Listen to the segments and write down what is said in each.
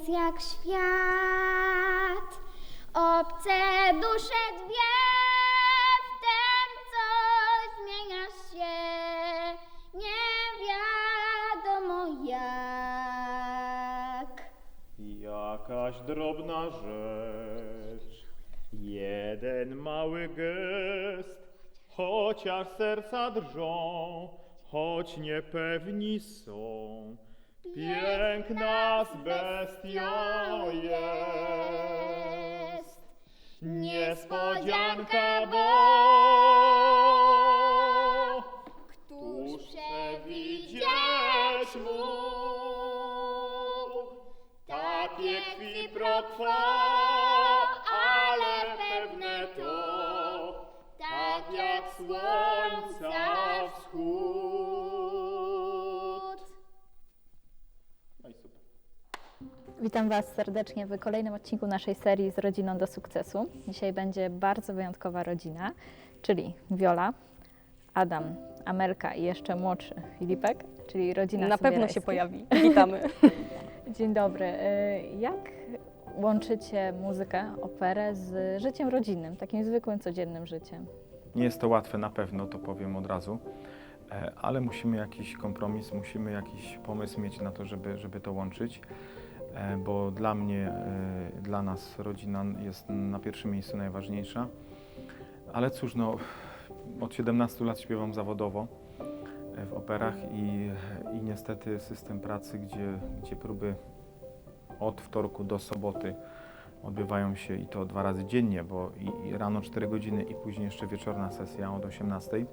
jest jak świat. Obce dusze dwie, wtem coś zmienia się, nie wiadomo jak. Jakaś drobna rzecz, jeden mały gest, chociaż serca drżą, choć niepewni są. Piękna z bestią jest, niespodzianka, bo Któż przewidzieć mógł? takie krwi Witam Was serdecznie w kolejnym odcinku naszej serii z rodziną do sukcesu. Dzisiaj będzie bardzo wyjątkowa rodzina, czyli Wiola, Adam, Amelka i jeszcze młodszy Filipek, czyli rodzina Na pewno się pojawi. Witamy. Dzień dobry. Y, Jak łączycie muzykę, operę z życiem rodzinnym, takim zwykłym, codziennym życiem? Nie jest to łatwe na pewno, to powiem od razu, e, ale musimy jakiś kompromis, musimy jakiś pomysł mieć na to, żeby, żeby to łączyć, bo dla mnie, e, dla nas rodzina jest na pierwszym miejscu najważniejsza. Ale cóż, no, od 17 lat śpiewam zawodowo e, w operach i, i niestety system pracy, gdzie, gdzie próby od wtorku do soboty odbywają się i to dwa razy dziennie, bo i, i rano 4 godziny i później jeszcze wieczorna sesja od 18,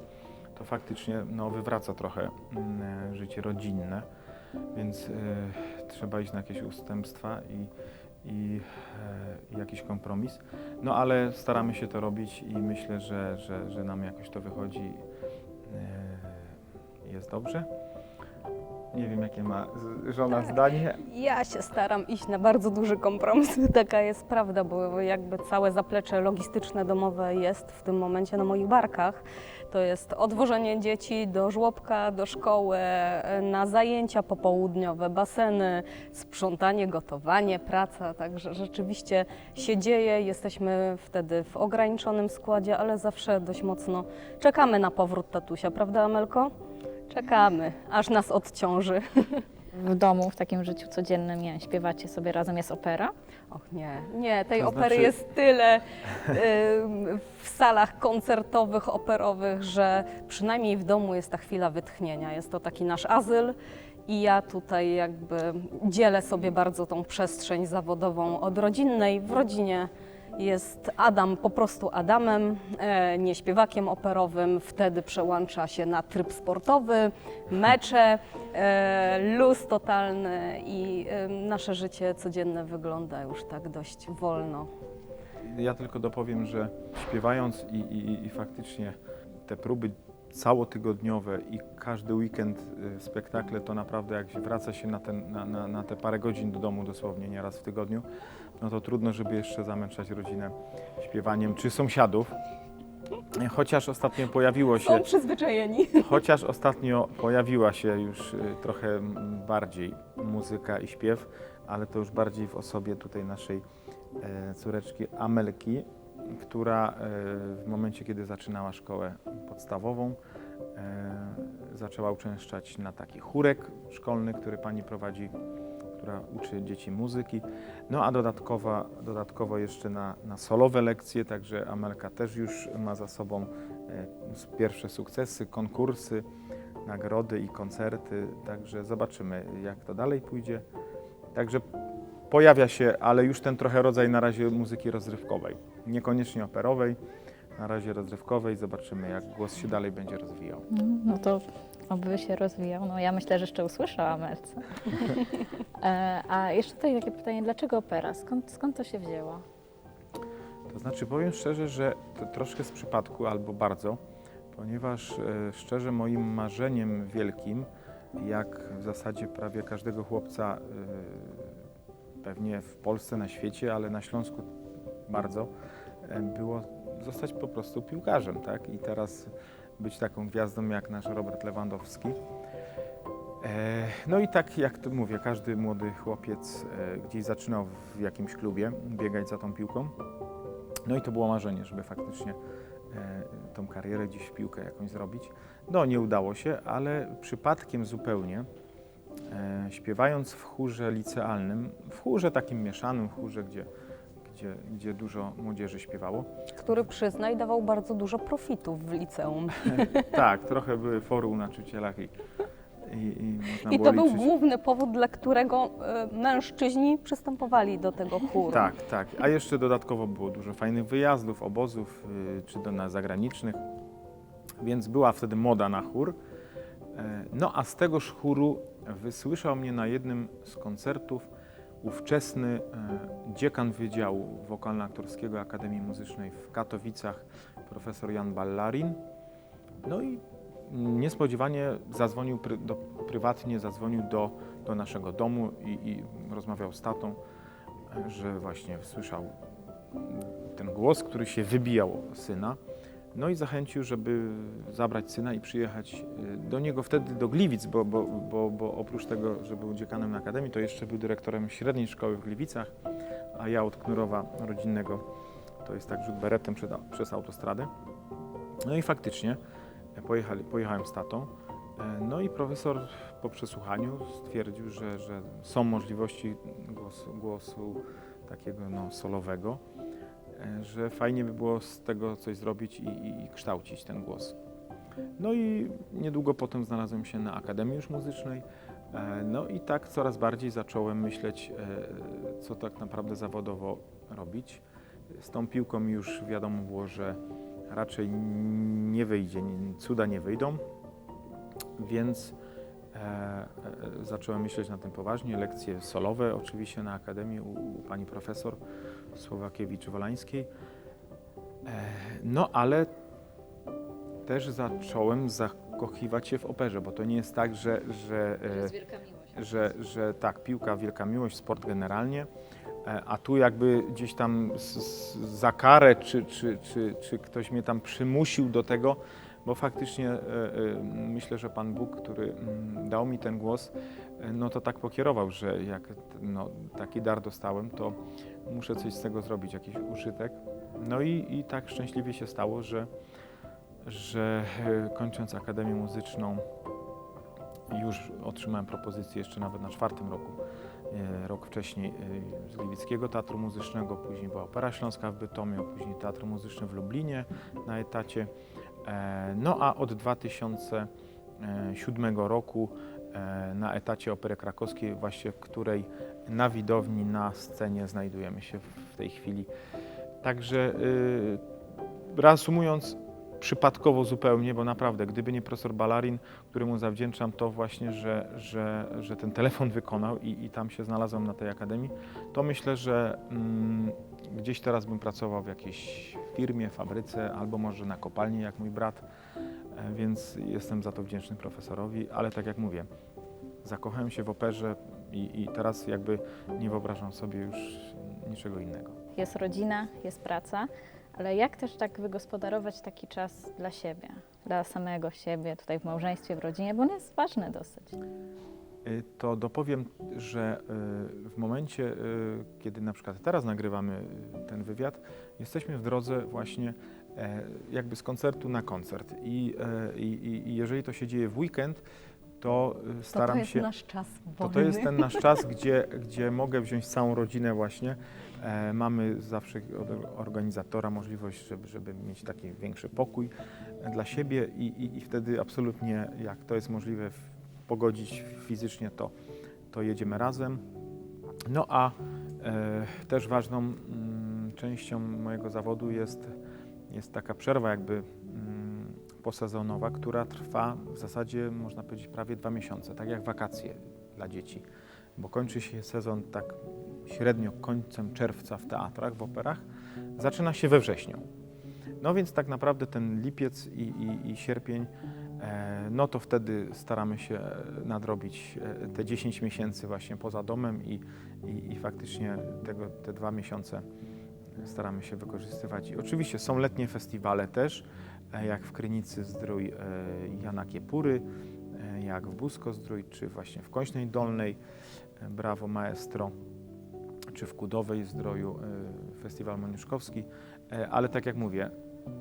to faktycznie no, wywraca trochę mm, e, życie rodzinne, więc e, trzeba iść na jakieś ustępstwa i, i, e, i jakiś kompromis. No ale staramy się to robić i myślę, że, że, że nam jakoś to wychodzi. E, jest dobrze. Nie wiem, jakie ma żona zdanie. Ja się staram iść na bardzo duży kompromis. Taka jest prawda, bo jakby całe zaplecze logistyczne domowe jest w tym momencie na moich barkach. To jest odwożenie dzieci do żłobka, do szkoły, na zajęcia popołudniowe, baseny, sprzątanie, gotowanie, praca. Także rzeczywiście się dzieje. Jesteśmy wtedy w ograniczonym składzie, ale zawsze dość mocno czekamy na powrót tatusia, prawda Amelko? Czekamy, aż nas odciąży. W domu, w takim życiu codziennym, nie, śpiewacie sobie razem, jest opera? Och nie, nie, tej To opery znaczy- jest tyle ym, w salach koncertowych, operowych, że przynajmniej w domu jest ta chwila wytchnienia. Jest to taki nasz azyl i ja tutaj jakby dzielę sobie bardzo tą przestrzeń zawodową od rodzinnej. W rodzinie jest Adam po prostu Adamem, e, nie śpiewakiem operowym. Wtedy przełącza się na tryb sportowy, mecze, e, luz totalny i e, nasze życie codzienne wygląda już tak dość wolno. Ja tylko dopowiem, że śpiewając i, i, i faktycznie te próby całotygodniowe i każdy weekend y, spektakle, to naprawdę jak wraca się na, ten, na, na, na te parę godzin do domu dosłownie, nieraz w tygodniu, no to trudno, żeby jeszcze zamęczać rodzinę śpiewaniem czy sąsiadów. Chociaż ostatnio pojawiło się... Są przyzwyczajeni. Chociaż ostatnio pojawiła się już y, trochę bardziej muzyka i śpiew, ale to już bardziej w osobie tutaj naszej e, córeczki Amelki, która e, w momencie, kiedy zaczynała szkołę podstawową, e, zaczęła uczęszczać na taki chórek szkolny, który pani prowadzi, która uczy dzieci muzyki. No a dodatkowo, dodatkowo jeszcze na, na solowe lekcje, także Amelka też już ma za sobą e, pierwsze sukcesy, konkursy, nagrody i koncerty, także zobaczymy jak to dalej pójdzie. Także pojawia się, ale już ten trochę rodzaj na razie muzyki rozrywkowej, niekoniecznie operowej, na razie rozrywkowej, zobaczymy jak głos się dalej będzie rozwijał. No, no to oby się rozwijał. No ja myślę, że jeszcze usłyszę o. E, A jeszcze tutaj takie pytanie, dlaczego opera? Skąd, skąd to się wzięło? To znaczy powiem szczerze, że to troszkę z przypadku albo bardzo, ponieważ e, szczerze moim marzeniem wielkim, jak w zasadzie prawie każdego chłopca e, pewnie w Polsce, na świecie, ale na Śląsku bardzo, e, było zostać po prostu piłkarzem, tak? I teraz być taką gwiazdą jak nasz Robert Lewandowski. E, No i tak jak to mówię, każdy młody chłopiec e, gdzieś zaczynał w jakimś klubie biegać za tą piłką. No i to było marzenie, żeby faktycznie e, tą karierę gdzieś w piłkę jakąś zrobić. No nie udało się, ale przypadkiem zupełnie śpiewając w chórze licealnym, w chórze takim mieszanym, w chórze, gdzie, gdzie, gdzie dużo młodzieży śpiewało, Który przyznaj dawał bardzo dużo profitów w liceum. tak, trochę były fory u nauczycielach i, i, i I to był liczyć. główny powód, dla którego e, mężczyźni przystępowali do tego chóru. Tak, tak. A jeszcze dodatkowo było dużo fajnych wyjazdów, obozów, y, czy do na zagranicznych, więc była wtedy moda na chór. E, No a z tegoż chóru wysłyszał mnie na jednym z koncertów ówczesny e, dziekan Wydziału Wokalno-Aktorskiego Akademii Muzycznej w Katowicach, profesor Jan Ballarin. No i niespodziewanie zadzwonił pry, do, prywatnie, zadzwonił do, do naszego domu i, i rozmawiał z tatą że właśnie słyszał ten głos, który się wybijał syna. No i zachęcił, żeby zabrać syna i przyjechać y, do niego wtedy do Gliwic, bo, bo, bo, bo oprócz tego, że był dziekanem na akademii, to jeszcze był dyrektorem średniej szkoły w Gliwicach, a ja od Knurowa rodzinnego, to jest tak rzut beretem przed, przez autostradę. No i faktycznie e, pojechali, pojechałem z tatą. E, No i profesor po przesłuchaniu stwierdził, że, że są możliwości głosu, głosu takiego no, solowego, e, że fajnie by było z tego coś zrobić i, i, i kształcić ten głos. No i niedługo potem znalazłem się na Akademii już Muzycznej. E, No i tak coraz bardziej zacząłem myśleć, e, co tak naprawdę zawodowo robić. Z tą piłką już wiadomo było, że raczej nie wyjdzie, cuda nie wyjdą, więc e, e, zacząłem myśleć na tym poważnie. Lekcje solowe oczywiście na Akademii u, u pani profesor Słowakiewicz-Wolańskiej. E, no ale też zacząłem zakochiwać się w operze, bo to nie jest tak, że, że, e, wielka miłość. że, że tak, piłka, wielka miłość, sport generalnie, e, a tu jakby gdzieś tam za karę, czy, czy, czy, czy ktoś mnie tam przymusił do tego, bo faktycznie e, myślę, że Pan Bóg, który mm, dał mi ten głos, no to tak pokierował, że jak no, taki dar dostałem, to muszę coś z tego zrobić, jakiś użytek. No i, i tak szczęśliwie się stało, że, że e, kończąc Akademię Muzyczną już otrzymałem propozycję jeszcze nawet na czwartym roku, e, rok wcześniej e, z Gliwickiego Teatru Muzycznego, później była Opera Śląska w Bytomiu, później Teatr Muzyczny w Lublinie na etacie. No a od 2007 roku na etacie Opery Krakowskiej, właśnie której na widowni, na scenie znajdujemy się w tej chwili. Także y, reasumując, przypadkowo zupełnie, bo naprawdę, gdyby nie profesor Balarin, któremu zawdzięczam to właśnie, że, że, że ten telefon wykonał i, i tam się znalazłem na tej akademii, to myślę, że mm, gdzieś teraz bym pracował w jakiejś firmie, fabryce albo może na kopalni, jak mój brat, e, więc jestem za to wdzięczny profesorowi, ale tak jak mówię, zakochałem się w operze i, i teraz jakby nie wyobrażam sobie już niczego innego. Jest rodzina, jest praca, ale jak też tak wygospodarować taki czas dla siebie, dla samego siebie, tutaj w małżeństwie, w rodzinie, bo on jest ważny dosyć. Y, to dopowiem, że y, w momencie, y, kiedy na przykład teraz nagrywamy ten wywiad, jesteśmy w drodze właśnie e, jakby z koncertu na koncert. E, i, i- i jeżeli to się dzieje w weekend, to y, To, staram to jest się. nasz czas To, to jest ten nasz czas, gdzie, gdzie mogę wziąć całą rodzinę właśnie. E, mamy zawsze od organizatora możliwość, żeby, żeby mieć taki większy pokój e, dla siebie i, i, i wtedy absolutnie, jak to jest możliwe, w- pogodzić fizycznie to, to jedziemy razem. No a e, też ważną mm, częścią mojego zawodu jest, jest taka przerwa jakby mm, posezonowa, która trwa w zasadzie można powiedzieć prawie dwa miesiące, tak jak wakacje dla dzieci, bo kończy się sezon tak średnio końcem czerwca w teatrach, w operach, zaczyna się we wrześniu. No więc tak naprawdę ten lipiec i, i, i sierpień, e, no to wtedy staramy się nadrobić e, te 10 miesięcy właśnie poza domem i, i, i faktycznie tego, te dwa miesiące staramy się wykorzystywać. I oczywiście są letnie festiwale też, e, jak w Krynicy Zdrój e, Jana Kiepury, e, jak w Busko-Zdrój, czy właśnie w Kośnej Dolnej, e, Brawo Maestro, czy w Kudowej Zdroju, e, Festiwal Moniuszkowski. E, Ale tak jak mówię,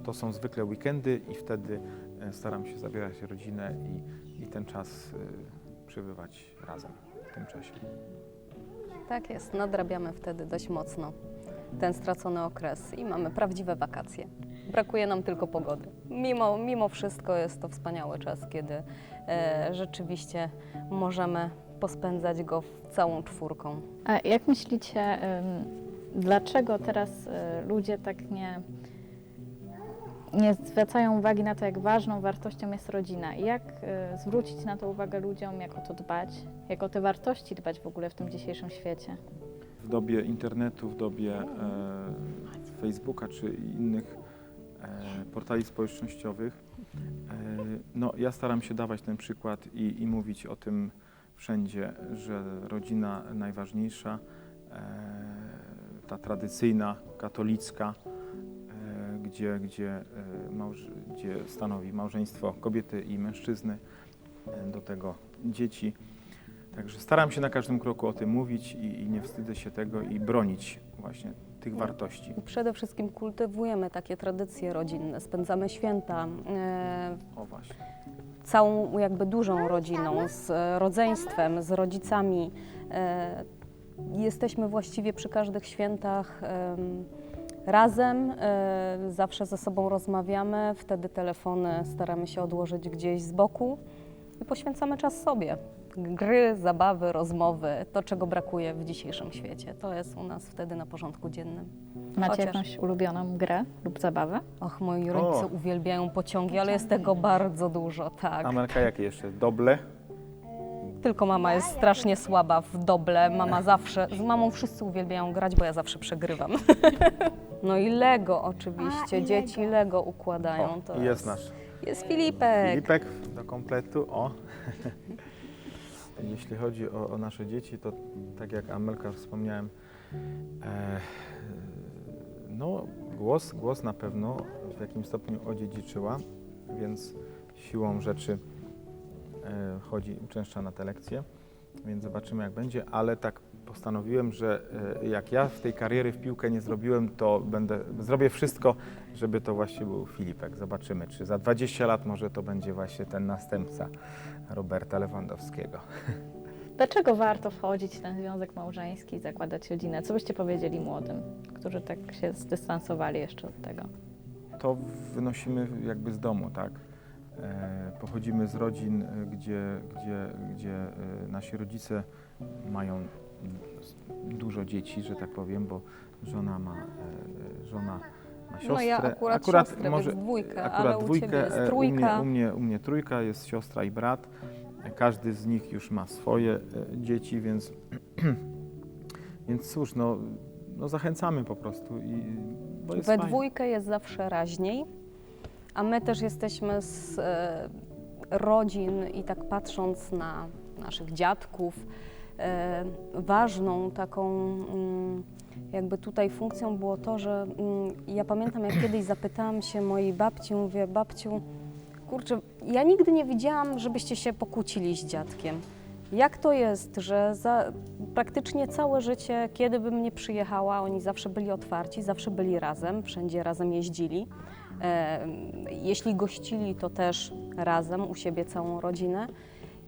to są zwykle weekendy i wtedy e, staram się zabierać rodzinę i, i ten czas e, przebywać razem w tym czasie. Tak jest, nadrabiamy wtedy dość mocno ten stracony okres i mamy prawdziwe wakacje. Brakuje nam tylko pogody. Mimo, mimo wszystko jest to wspaniały czas, kiedy e, rzeczywiście możemy pospędzać go całą czwórką. A jak myślicie, ym, dlaczego teraz y, ludzie tak nie, nie zwracają uwagi na to, jak ważną wartością jest rodzina? I jak y, zwrócić na to uwagę ludziom, jak o to dbać, jak o te wartości dbać w ogóle w tym dzisiejszym świecie? w dobie internetu, w dobie e, Facebooka czy innych portali społecznościowych, e, no, ja staram się dawać ten przykład i, i mówić o tym wszędzie, że rodzina najważniejsza, e, ta tradycyjna, katolicka, e, gdzie, gdzie, e, gdzie stanowi małżeństwo kobiety i mężczyzny, e, do tego dzieci. Także staram się na każdym kroku o tym mówić i, i nie wstydzę się tego i bronić właśnie tych wartości. Przede wszystkim kultywujemy takie tradycje rodzinne, spędzamy święta e, O właśnie. całą jakby dużą rodziną, z e, rodzeństwem, z rodzicami. E, Jesteśmy właściwie przy każdych świętach em, razem, e, zawsze ze sobą rozmawiamy, wtedy telefony staramy się odłożyć gdzieś z boku i poświęcamy czas sobie. Gry, zabawy, rozmowy, to czego brakuje w dzisiejszym świecie. To jest u nas wtedy na porządku dziennym. Macie Chociaż- jakąś ulubioną grę lub zabawę? Och, moi rodzice O. uwielbiają pociągi, ale jest tego bardzo dużo, tak. Amelka, jakie jeszcze? Doble? Tylko mama jest strasznie słaba w doble. Mama zawsze, z mamą wszyscy uwielbiają grać, bo ja zawsze przegrywam. No i Lego oczywiście, A, i dzieci Lego. Lego układają. O, to i jest nasz Jest Filipek. Filipek do kompletu. O. Jeśli chodzi o, o nasze dzieci, to tak jak Amelka wspomniałem, e, no głos, głos na pewno w jakimś stopniu odziedziczyła, więc siłą rzeczy e, chodzi, uczęszcza na te lekcje, więc zobaczymy jak będzie, ale tak postanowiłem, że e, jak ja w tej kariery w piłkę nie zrobiłem, to będę, zrobię wszystko, żeby to właśnie był Filipek. Zobaczymy, czy za 20 lat może to będzie właśnie ten następca Roberta Lewandowskiego. Dlaczego warto wchodzić w ten związek małżeński, zakładać rodzinę? Co byście powiedzieli młodym, którzy tak się zdystansowali jeszcze od tego? To wynosimy jakby z domu, tak? E, pochodzimy z rodzin, gdzie, gdzie, gdzie e, nasi rodzice mają dużo dzieci, że tak powiem, bo żona ma, e, żona ma siostrę. No ja akurat, siostrę, więc dwójkę, akurat ale u dwójkę, Ciebie jest e, trójka. U mnie, u, mnie, u mnie trójka, jest siostra i brat. E, Każdy z nich już ma swoje e, dzieci, więc, więc cóż, no, no zachęcamy po prostu. I, bo jest We fajnie. dwójkę jest zawsze raźniej, a my też jesteśmy z e, rodzin i tak patrząc na naszych dziadków, e, ważną taką mm, jakby tutaj funkcją było to, że mm, ja pamiętam jak kiedyś zapytałam się mojej babci, mówię babciu, kurczę, ja nigdy nie widziałam, żebyście się pokłócili z dziadkiem. Jak to jest, że praktycznie całe życie, kiedy bym nie przyjechała, oni zawsze byli otwarci, zawsze byli razem, wszędzie razem jeździli. E, jeśli gościli, to też razem u siebie całą rodzinę.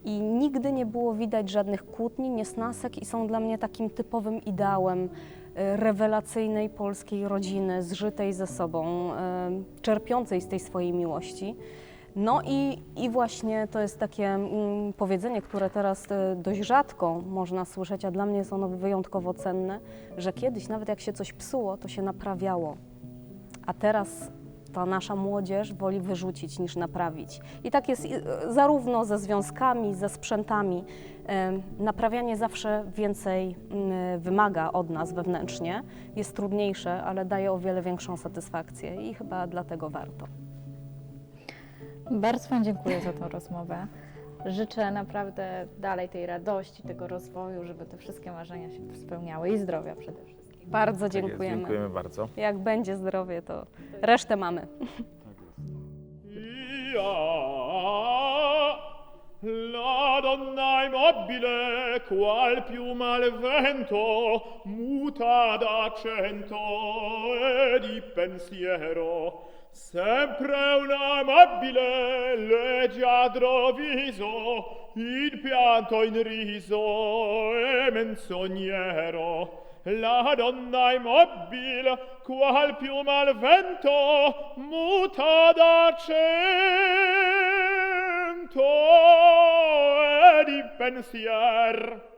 I nigdy nie było widać żadnych kłótni, niesnasek i są dla mnie takim typowym ideałem e, rewelacyjnej polskiej rodziny, zżytej ze sobą, e, czerpiącej z tej swojej miłości. No i, i właśnie to jest takie mm, powiedzenie, które teraz e, dość rzadko można słyszeć, a dla mnie jest ono wyjątkowo cenne, że kiedyś nawet jak się coś psuło, to się naprawiało. A teraz ta nasza młodzież woli wyrzucić niż naprawić. I tak jest e, zarówno ze związkami, ze sprzętami. Naprawianie zawsze więcej mm, wymaga od nas wewnętrznie, jest trudniejsze, ale daje o wiele większą satysfakcję i chyba dlatego warto. Bardzo Wam dziękuję za tą rozmowę. Życzę naprawdę dalej tej radości, tego rozwoju, żeby te wszystkie marzenia się spełniały i zdrowia przede wszystkim. Bardzo Tak jest, dziękujemy. Dziękujemy bardzo. Jak będzie zdrowie, to resztę mamy. Ja, la mobile qual pium al vento muta da cento e di pensiero sempre una mobile leggiadro viso in pianto in riso e menzognero la donna immobile qual piuma al vento muta da cento e di pensier.